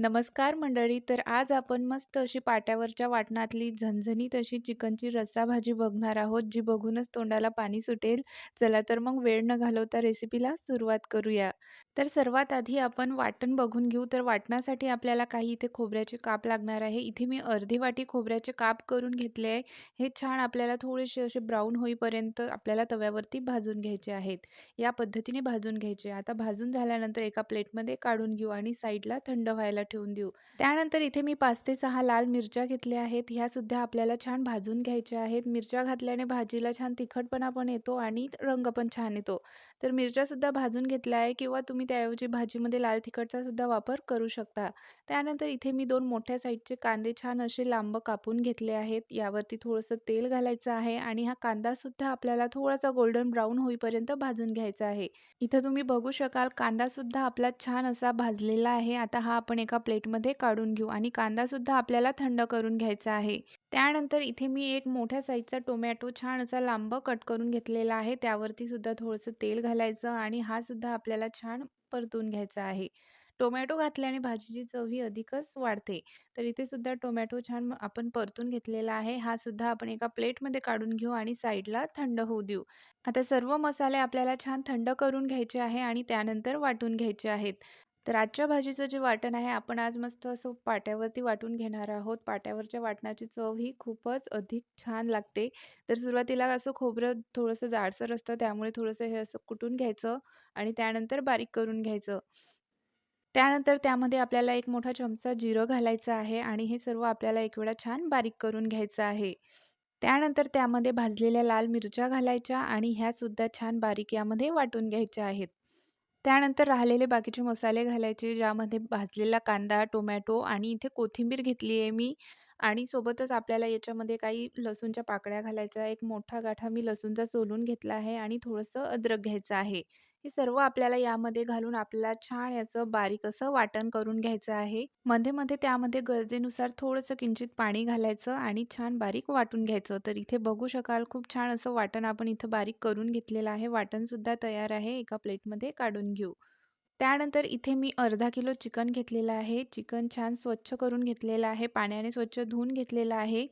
नमस्कार मंडळी. तर आज आपण मस्त अशी पाट्यावरच्या वाटणातली झणझणीत अशी चिकनची रस्सा भाजी बघणार आहोत, जी बघूनच तोंडाला पाणी सुटेल. चला तर मग वेळ न घालवता रेसिपीला सुरुवात करूया. तर सर्वात आधी आपण वाटण बघून घेऊ. तर वाटणासाठी आपल्याला काही इथे खोबऱ्याचे काप लागणार आहे. इथे मी अर्धी वाटी खोबऱ्याचे काप करून घेतले आहे. हे छान आपल्याला थोडेसे असे ब्राऊन होईपर्यंत आपल्याला तव्यावरती भाजून घ्यायचे आहेत. या पद्धतीने भाजून घ्यायचे. आता भाजून झाल्यानंतर एका प्लेटमध्ये काढून घेऊ आणि साईडला थंड व्हायला ठेवून देऊ. त्यानंतर इथे मी पाच ते सहा लाल मिरच्या घेतल्या आहेत. ह्या सुद्धा आपल्याला छान भाजून घ्यायच्या आहेत. मिरच्या घातल्याने भाजीला छान तिखटपणा पण येतो आणि रंग पण छान येतो. तर मिरच्यासुद्धा भाजून घेतल्या आहे किंवा तुम्ही त्याऐवजी भाजीमध्ये लाल तिखटचासुद्धा वापर करू शकता. त्यानंतर इथे मी दोन मोठ्या साईजचे कांदे छान असे लांब कापून घेतले आहेत. यावरती थोडंसं तेल घालायचं आहे आणि हा कांदासुद्धा आपल्याला थोडासा गोल्डन ब्राऊन होईपर्यंत भाजून घ्यायचा आहे. इथं तुम्ही बघू शकाल कांदासुद्धा आपला छान असा भाजलेला आहे. आता हा आपण एका प्लेटमध्ये काढून घेऊ आणि कांदासुद्धा आपल्याला थंड करून घ्यायचा आहे. त्यानंतर इथे मी एक मोठ्या साईजचा टोमॅटो छान असा लांब कट करून घेतलेला आहे. त्यावरती सुद्धा थोडंसं तेल घालायचं आणि हा सुद्धा आपल्याला छान परतून घ्यायचा आहे. टोमॅटो घातल्याने भाजीची चव ही अधिकच वाढते. तर इथे सुद्धा टोमॅटो छान आपण परतून घेतलेला आहे. हा सुद्धा आपण एका प्लेटमध्ये काढून घेऊ आणि साईडला थंड होऊ देऊ. आता सर्व मसाले आपल्याला छान थंड करून घ्यायचे आहे आणि त्यानंतर वाटून घ्यायचे आहेत. तर आजच्या भाजीचं जे वाटण आहे आपण आज मस्त असं पाट्यावरती वाटून घेणार आहोत. पाट्यावरच्या वाटणाची चव ही खूपच अधिक छान लागते. तर सुरुवातीला असं खोबरं थोडंसं जाडसर असतं त्यामुळे थोडंसं हे असं कुटून घ्यायचं आणि त्यानंतर बारीक करून घ्यायचं. त्यानंतर त्यामध्ये आपल्याला एक मोठा चमचा जिरं घालायचं आहे आणि हे सर्व आपल्याला एक वेळा छान बारीक करून घ्यायचं आहे. त्यानंतर त्यामध्ये भाजलेल्या लाल मिरच्या घालायच्या आणि ह्यासुद्धा छान बारीक यामध्ये वाटून घ्यायच्या आहेत. त्यानंतर राहिलेले बाकीचे मसाले घालायचे ज्यामध्ये भाजलेला कांदा, टोमॅटो आणि इथे कोथिंबीर घेतली आहे मी आणि सोबतच आपल्याला याच्यामध्ये काही लसूणच्या पाकळ्या घालायच्या. एक मोठा गाठा मी लसूणचा सोलून घेतला आहे आणि थोडंसं अद्रक घ्यायचं आहे. हे सर्व आपल्याला यामध्ये घालून आपल्याला छान याचं बारीक असं वाटण करून घ्यायचं आहे. मध्ये-मध्ये त्यामध्ये गरजेनुसार थोडंसं किंचित पाणी घालायचं आणि छान बारीक वाटून घ्यायचं. तर इथे बघू शकाल खूप छान असं वाटण आपण इथं बारीक करून घेतलेलं आहे. वाटणसुद्धा तयार आहे. एका प्लेटमध्ये काढून घेऊ. त्यानंतर इथे मी अर्धा किलो चिकन घेतलेलं आहे. चिकन छान स्वच्छ करून घेतलेलं आहे. पाण्याने स्वच्छ धुवून घेतलेलं आहे.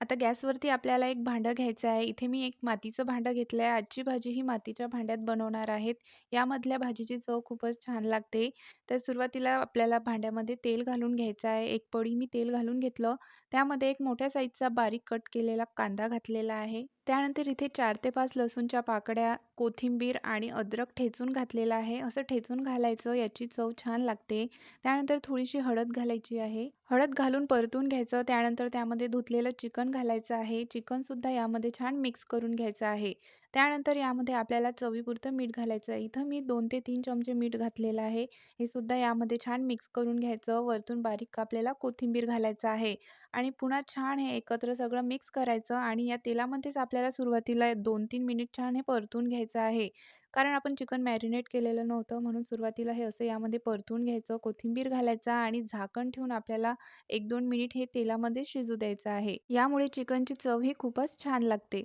आता गॅसवरती आपल्याला एक भांडं घ्यायचं आहे. इथे मी एक मातीचं भांडं घेतलं आहे. आजची भाजी ही मातीच्या भांड्यात बनवणार आहेत. यामधल्या भाजीची चव खूपच छान लागते. तर सुरुवातीला आपल्याला भांड्यामध्ये तेल घालून घ्यायचं आहे. एक पळी मी तेल घालून घेतलं. त्यामध्ये एक मोठ्या साईजचा बारीक कट केलेला कांदा घातलेला आहे. त्यानंतर इथे चार ते पाच लसूणच्या पाकळ्या, कोथिंबीर आणि अद्रक ठेचून घातलेलं आहे. असं ठेचून घालायचं याची चव छान लागते. त्यानंतर थोडीशी हळद घालायची आहे. हळद घालून परतून घ्यायचं. त्यानंतर त्यामध्ये धुतलेलं चिकन घालायचं आहे. चिकनसुद्धा यामध्ये छान मिक्स करून घ्यायचं आहे. त्यानंतर यामध्ये आपल्याला चवीपुरतं मीठ घालायचं आहे. इथं मी दोन ते तीन चमचे मीठ घातलेलं आहे. हे सुद्धा यामध्ये छान मिक्स करून घ्यायचं. वरतून बारीक कापलेला कोथिंबीर घालायचं आहे आणि पुन्हा छान हे एकत्र सगळं मिक्स करायचं आणि या तेलामध्येच आपल्याला सुरुवातीला 2-3 मिनिट छान हे परतून घ्यायचं आहे. कारण आपण चिकन मॅरिनेट केलेलं नव्हतं म्हणून सुरुवातीला हे असं यामध्ये परतून घ्यायचं. कोथिंबीर घालायचा आणि झाकण ठेवून आपल्याला 1-2 मिनिट हे तेलामध्ये शिजू द्यायचं आहे. यामुळे चिकनची चव ही खूपच छान लागते.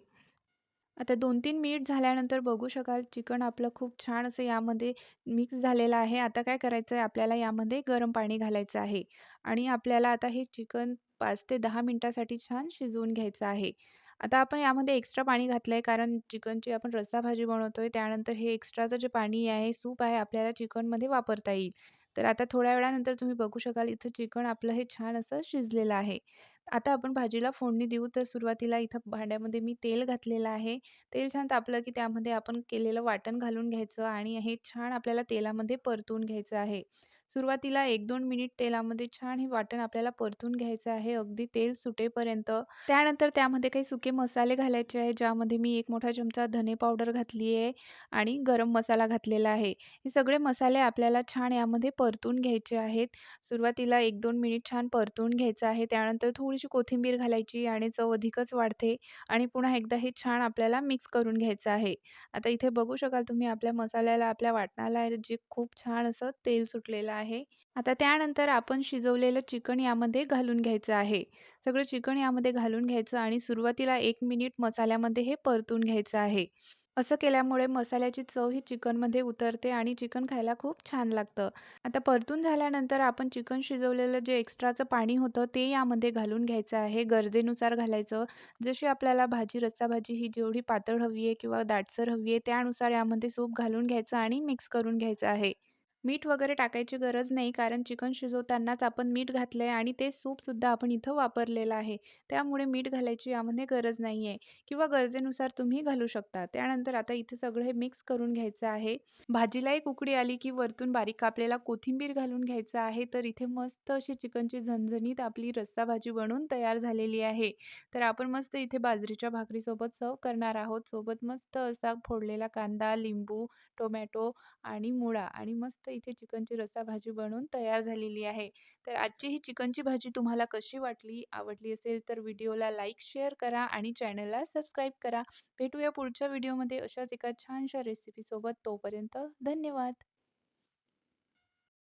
आता 2-3 मिनिट झाल्यानंतर बघू शकाल चिकन आपलं खूप छान असं यामध्ये मिक्स झालेलं आहे. आता काय करायचं आहे आपल्याला यामध्ये गरम पाणी घालायचं आहे आणि आपल्याला आता हे चिकन पाच ते दहा मिनटासाठी छान शिजवून घ्यायचं आहे. आता आपण यामध्ये एक्स्ट्रा पाणी घातलं आहे कारण चिकनची आपण रस्सा भाजी आहे त्यानंतर हे एक्स्ट्राचं जे पाणी आहे, सूप आहे आपल्याला चिकनमध्ये वापरता येईल. तर आता थोड्या वेळानंतर तुम्ही बघू शकाल इथं चिकन आपलं हे छान असं शिजलेलं आहे. आता आपण भाजीला फोडणी देऊ. तर सुरुवातीला इथं भांड्यामध्ये मी तेल घातलेलं आहे. तेल छान तापलं की त्यामध्ये आपण केलेलं वाटण घालून घ्यायचं आणि हे छान आपल्याला तेलामध्ये परतून घ्यायचं आहे. सुरुवातीला 1-2 मिनिट तेलामध्ये छान हे वाटण आपल्याला परतून घ्यायचं आहे अगदी तेल सुटेपर्यंत. त्यानंतर त्यामध्ये काही सुके मसाले घालायचे आहे ज्यामध्ये मी एक मोठा चमचा धने पावडर घातली आहे आणि गरम मसाला घातलेला आहे. हे सगळे मसाले आपल्याला छान यामध्ये परतून घ्यायचे आहेत. सुरुवातीला 1-2 मिनिट छान परतून घ्यायचं आहे. त्यानंतर थोडीशी कोथिंबीर घालायची आणि चव अधिकच वाढते आणि पुन्हा एकदा हे छान आपल्याला मिक्स करून घ्यायचं आहे. आता इथे बघू शकाल तुम्ही आपल्या मसाल्याला, आपल्या वाटणाला जे खूप छान असं तेल सुटलेलं आहे. आता त्यानंतर आपण शिजवलेलं चिकन यामध्ये घालून घ्यायचं आहे. सगळं चिकन यामध्ये घालून घ्यायचं आणि सुरुवातीला एक मिनिट मसाल्यामध्ये हे परतून घ्यायचं आहे. असं केल्यामुळे मसाल्याची चव ही चिकनमध्ये उतरते आणि चिकन खायला खूप छान लागतं. आता परतून झाल्यानंतर आपण चिकन शिजवलेलं जे एक्स्ट्राचं पाणी होतं ते यामध्ये घालून घ्यायचं आहे. गरजेनुसार घालायचं. जशी आपल्याला भाजी रस्साभाजी ही जेवढी पातळ हवी आहे किंवा दाटसर हवी आहे त्यानुसार यामध्ये सूप घालून घ्यायचं आणि मिक्स करून घ्यायचं आहे. मीठ वगैरे टाकायची गरज नाही कारण चिकन शिजवतानाच आपण मीठ घातलं आहे आणि ते सूपसुद्धा आपण इथं वापरलेलं आहे. त्यामुळे मीठ घालायची यामध्ये गरज नाही आहे किंवा गरजेनुसार तुम्ही घालू शकता. त्यानंतर आता इथे सगळं हे मिक्स करून घ्यायचं आहे. भाजीला एक उकडी आली की वरतून बारीक कापलेला कोथिंबीर घालून घ्यायचं आहे. तर इथे मस्त अशी चिकनची झणझणीत आपली रस्सा भाजी बनून तयार झालेली आहे. तर आपण मस्त इथे बाजरीच्या भाकरीसोबत सर्व करणार आहोत. सोबत मस्त असा फोडलेला कांदा, लिंबू, टोमॅटो आणि मुळा आणि मस्त इथे चिकनची रस्सा भाजी बनवून तयार झालेली आहे. तर आजची ही चिकनची भाजी तुम्हाला कशी वाटली? आवडली असेल तर व्हिडिओला लाईक, शेअर करा आणि चॅनलला सबस्क्राईब करा. भेटूया पुढच्या व्हिडिओमध्ये अशाच एका छानशा रेसिपीसोबत. तोपर्यंत धन्यवाद.